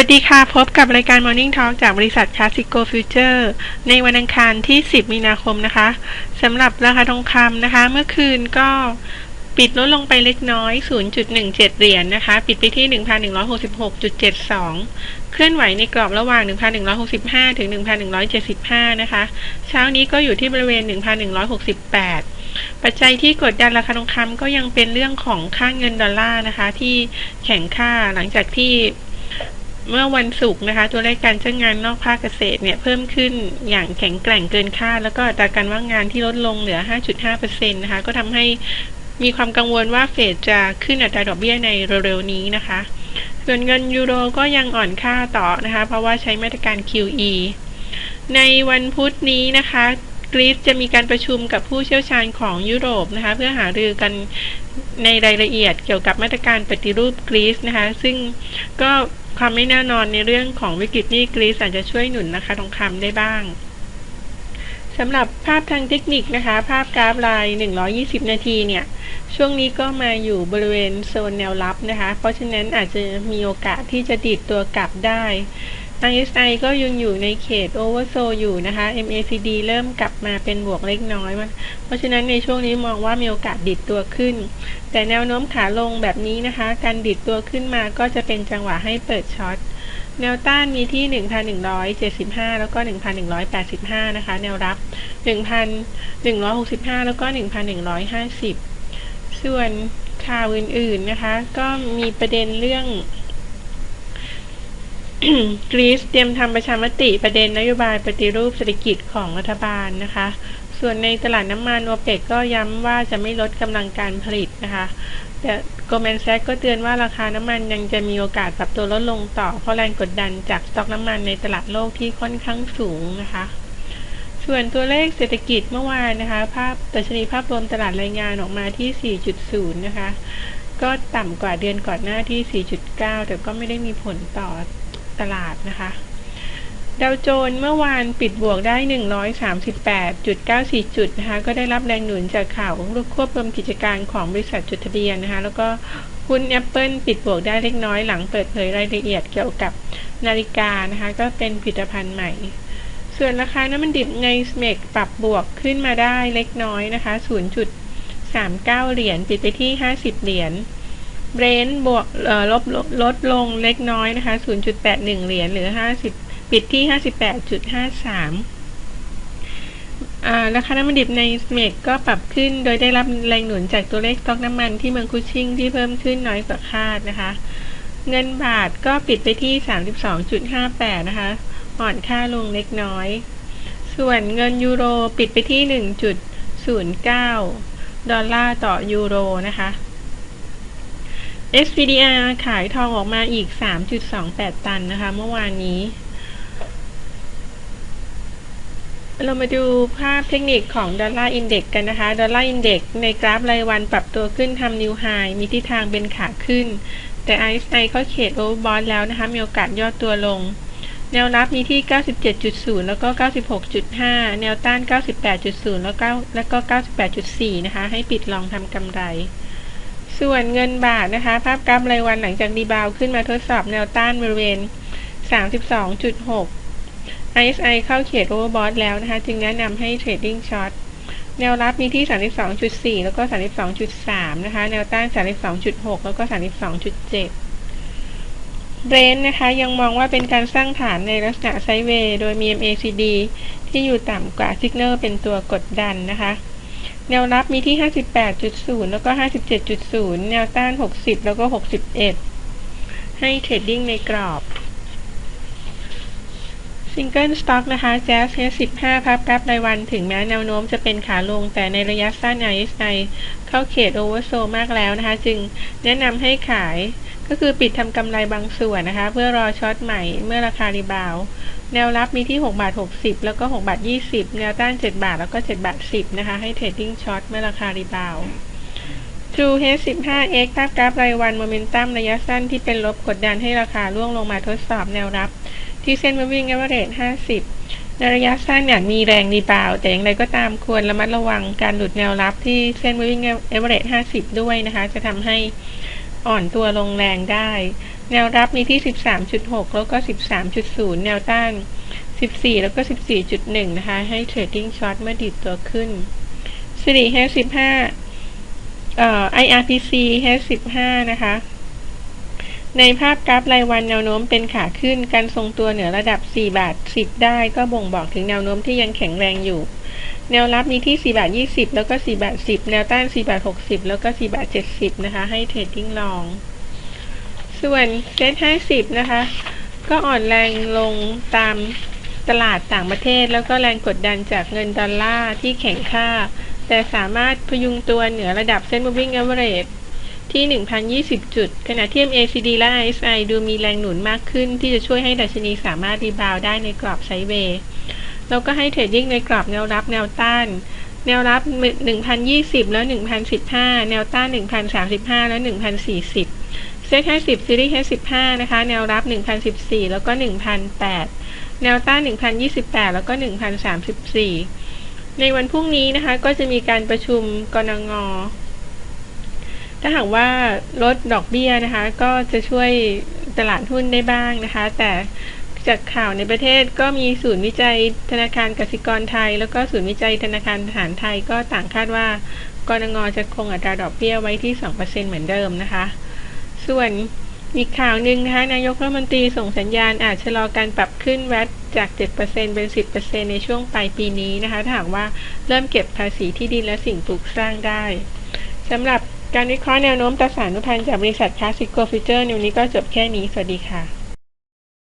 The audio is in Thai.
วัสดีค่ะ พบกับรายการ Morning Talk จากบริษัท Classico Future ในวันอังคารที่ 10 มีนาคมนะคะสำหรับราคาทองคำนะคะ เมื่อคืนก็ปิดลดลงไปเล็กน้อย 0.17 เหรียญนนะคะ ปิดไปที่ 1,166.72 เคลื่อนไหวในกรอบระหว่าง 1,165 ถึง 1,175 นะคะ เช้านี้ก็อยู่ที่บริเวณ 1,168ปัจจัยที่กดดันราคาทองคำก็ยังเป็นเรื่องของค่าเงินดอลลาร์นะคะ ที่แข็งค่าหลังจากที่ เมื่อวันศุกร์นะคะ ตัวเลขการจ้างงานนอกภาคเกษตรเนี่ยเพิ่มขึ้นอย่างแข็งแกร่งเกินคาดแล้วก็อัตราการว่างงานที่ลดลงเหลือ 5.5%นะคะ ก็ทำให้มีความกังวลว่าเฟดจะขึ้นอัตราดอกเบี้ยในเร็วๆนี้นะคะ ส่วนเงินยูโรก็ยังอ่อนค่าต่อนะคะ เพราะว่าใช้มาตรการ QE ในวันพุธนี้นะคะกรีซจะมีการประชุมกับผู้เชี่ยวชาญของยุโรปนะคะ เพื่อหารือกันในรายละเอียดเกี่ยวกับมาตรการปฏิรูปกรีซนะคะ ซึ่งก็ ความไม่แน่นอนในเรื่องของวิกฤตนี้กรีซอาจจะช่วยหนุนนะคะทองคำได้บ้างสำหรับภาพทางเทคนิคนะคะ ภาพกราฟลาย 120 นาทีเนี่ย ช่วงนี้ก็มาอยู่บริเวณโซนแนวรับนะคะ เพราะฉะนั้นอาจจะมีโอกาสที่จะดิดตัวกลับได้ RSI ก็ยังอยู่ในเขตโอเวอร์โซอยู่นะคะ MACD เริ่มกลับมาเป็นบวกเล็กน้อยเพราะฉะนั้นในช่วงนี้มองว่ามีโอกาสดิดตัวขึ้น แต่แนวโน้มขาลงแบบนี้นะคะ การดิดตัวขึ้นมาก็จะเป็นจังหวะให้เปิดช็อตแนวต้านมีที่ 1,175 แล้วก็ 1,185 นะคะ แนวรับ 1,165 แล้วก็ 1,150 ส่วนข่าวอื่นๆนะคะ ก็มีประเด็นเรื่อง กรีซเตรียมทำประชามติประเด็นนโยบายปฏิรูปเศรษฐกิจของรัฐบาลนะคะ ส่วนในตลาดน้ำมันโอเปกก็ย้ำว่าจะไม่ลดกำลังการผลิตนะคะ แต่โกลแมนแซกก็เตือนว่าราคาน้ำมันยังจะมีโอกาสปรับตัวลดลงต่อเพราะแรงกดดันจากสต็อกน้ำมันในตลาดโลกที่ค่อนข้างสูงนะคะส่วนตัวเลขเศรษฐกิจเมื่อวานนะคะ ภาพตัชนีภาพรวมตลาดรายงานออกมาที่ 4.0 นะคะ ก็ต่ำกว่าเดือนก่อนหน้าที่ 4.9 แต่ก็ไม่ได้มีผลต่อ ตลาดนะคะดาวโจนส์เมื่อวานปิดบวกได้ 138.94 จุดนะคะ ก็ได้รับแรงหนุนจากข่าวควบรวมกิจการของบริษัทจดทะเบียนนะคะ แล้วก็หุ้น Apple ปิดบวกได้เล็กน้อยหลังเปิดเผยรายละเอียดเกี่ยวกับนาฬิกานะคะ ก็เป็นผลิตภัณฑ์ใหม่ ส่วนราคาน้ำมันดิบในสเมกปรับบวกขึ้นมาได้เล็กน้อยนะคะ 0.39 เหรียญปิดไปที่ 50 เหรียญ เบรนท์บวกลบลดลงเล็กน้อยนะคะ 0.81 เหรียญหรือ 50 ปิดที่ 58.53 ราคาน้ำมันดิบในสเมกก็ปรับขึ้น โดยได้รับแรงหนุนจากตัวเลขสต็อกน้ำมันที่เมืองคุชชิงที่เพิ่มขึ้นน้อยกว่าคาดนะคะ เงินบาทก็ปิดไปที่ 32.58 นะคะอ่อนค่าลงเล็กน้อย ส่วนเงินยูโรปิดไปที่ 1.09 ดอลลาร์ต่อยูโรนะคะ SPDR ขายทองออกมาอีก 3.28 ตันนะคะ เมื่อวานนี้ เรามาดูภาพเทคนิคของดอลลาร์อินเด็กกันนะคะ ดอลลาร์อินเด็กในกราฟรายวันปรับตัวขึ้นทำนิวไฮมีทิศทางเป็นขาขึ้น แต่ RSI ก็เขตโอเวอร์บอลแล้วนะคะ มีโอกาสย่อตัวลง แนวรับมีที่ 97.0 แล้วก็ 96.5 แนวต้าน 98.0 แล้วก็แล้วก็ 98.4 นะคะ ให้ปิดลองทำกำไร ส่วนเงินบาทนะคะ ภาพกราฟรายวันหลังจากรีบาวขึ้นมาทดสอบแนวต้านบริเวณ 32.6 RSI เข้าเขตโอเวอร์บอทแล้วนะคะ จึงแนะนำให้เทรดดิ้งช็อตแนวรับมีที่ 32.4 แล้วก็ 32.3 นะคะ แนวต้าน 32.6 แล้วก็ 32.7เบรนนะคะ ยังมองว่าเป็นการสร้างฐานในลักษณะไซด์เวย์ โดยมี MACD ที่อยู่ต่ำกว่าซิกเนอร์เป็นตัวกดดันนะคะ แนวรับมีที่ 58.0 แล้วก็ 57.0 แนวต้าน 60 แล้วก็ 61 ให้เทรดดิ้งในกรอบ ซิงเกิลสต็อกนะคะแจ๊สเฮ15 พับกราฟรายวันถึงแม้แนวโน้มจะเป็นขาลงแต่ในระยะสั้น RSI เข้าเขตโอเวอร์โซมากแล้วนะคะ จึงแนะนำให้ขาย ก็คือปิดทำกำไรบางส่วนนะคะ เพื่อรอช็อตใหม่เมื่อราคารีบาว แนวรับมีที่6บาท60 แล้วก็6บาท20 แนวต้าน 7 บาทแล้วก็7บาท10 นะคะ ให้เทรดดิ้งช็อตเมื่อราคารีบาว True H 15X ภาพกราฟรายวันโมเมนตัมระยะสั้นที่เป็นลบกดดันให้ราคาล่วงลงมาทดสอบแนวรับ ที่เส้น Moving Average 50 ในระยะสั้นอยากมีแรงรีบาว แต่อย่างไรก็ตามควรระมัดระวังการหลุดแนวรับที่เส้น Moving Average 50 ด้วยนะคะ จะทำให้ อ่อนตัวลงแรงได้ แนวรับมีที่ 13.6 แล้วก็ 13.0 แนวต้าน 14 แล้วก็ 14.1 นะคะ ให้เทรดดิ้งช็อตเมื่อดิดตัวขึ้นสิริ h 15เอ่อ IRPC h 15นะคะ ในภาพกราฟรายวันแนวโน้มเป็นขาขึ้น การทรงตัวเหนือระดับ 4 บาท 10 ได้ก็บ่งบอกถึงแนวโน้มที่ยังแข็งแรงอยู่ แนวรับมีที่ 4 บาท 20 แล้วก็ 4 บาท 10 แนวต้าน 4 บาท 60 แล้วก็ 4 บาท 70 นะคะ ให้เทรดดิ้งลอง ส่วนเซ็ต50 นะคะ ก็อ่อนแรงลงตามตลาดต่างประเทศ แล้วก็แรงกดดันจากเงินดอลลาร์ที่แข็งค่า แต่สามารถพยุงตัวเหนือระดับเส้น moving average ที่ 1,020 จุด ขณะที่ MACD และ RSI ดูมีแรงหนุนมากขึ้น ที่จะช่วยให้ดัชนีสามารถรีบาวได้ในกรอบไซด์เวย์ แล้วก็ให้เทรดดิ้งในกรอบแนวรับแนวต้าน แนวรับ 1,020 แล้ว 1,015 แนวต้าน 1,035 แล้ว 1,040 เซ็ต50ซีรีส์ H15 นะคะ แนวรับ 1,014 แล้วก็ 1,008 แนวต้าน 1,028 แล้วก็ 1,034 ในวันพรุ่งนี้นะคะ ก็จะมีการประชุมกนงถ้าหากว่าลดดอกเบี้ยนะคะ ก็จะช่วยตลาดหุ้นได้บ้างนะคะ แต่ จากข่าวในประเทศก็มีศูนย์วิจัยธนาคารกสิกรไทย แล้วก็ศูนย์วิจัยธนาคารทหารไทยก็ต่างคาดว่ากรงจะคงอัตราดอกเบี้ยไว้ที่ 2%เหมือนเดิมนะคะ ส่วนอีกข่าวหนึ่งนะคะนายกรัฐมนตรีส่งสัญญาณอาจชะลอการปรับขึ้นแวตจาก 7%เป็น 10%ในช่วงปลายปีนี้นะคะถ้าหากว่าเริ่มเก็บภาษีที่ดินและสิ่งปลูกสร้างได้สำหรับการวิเคราะห์แนวโน้มตราสารนุพันธ์จากบริษัทคลาสสิโกฟิเจอร์ในวันนี้ก็จบแค่นี้ สวัสดีค่ะ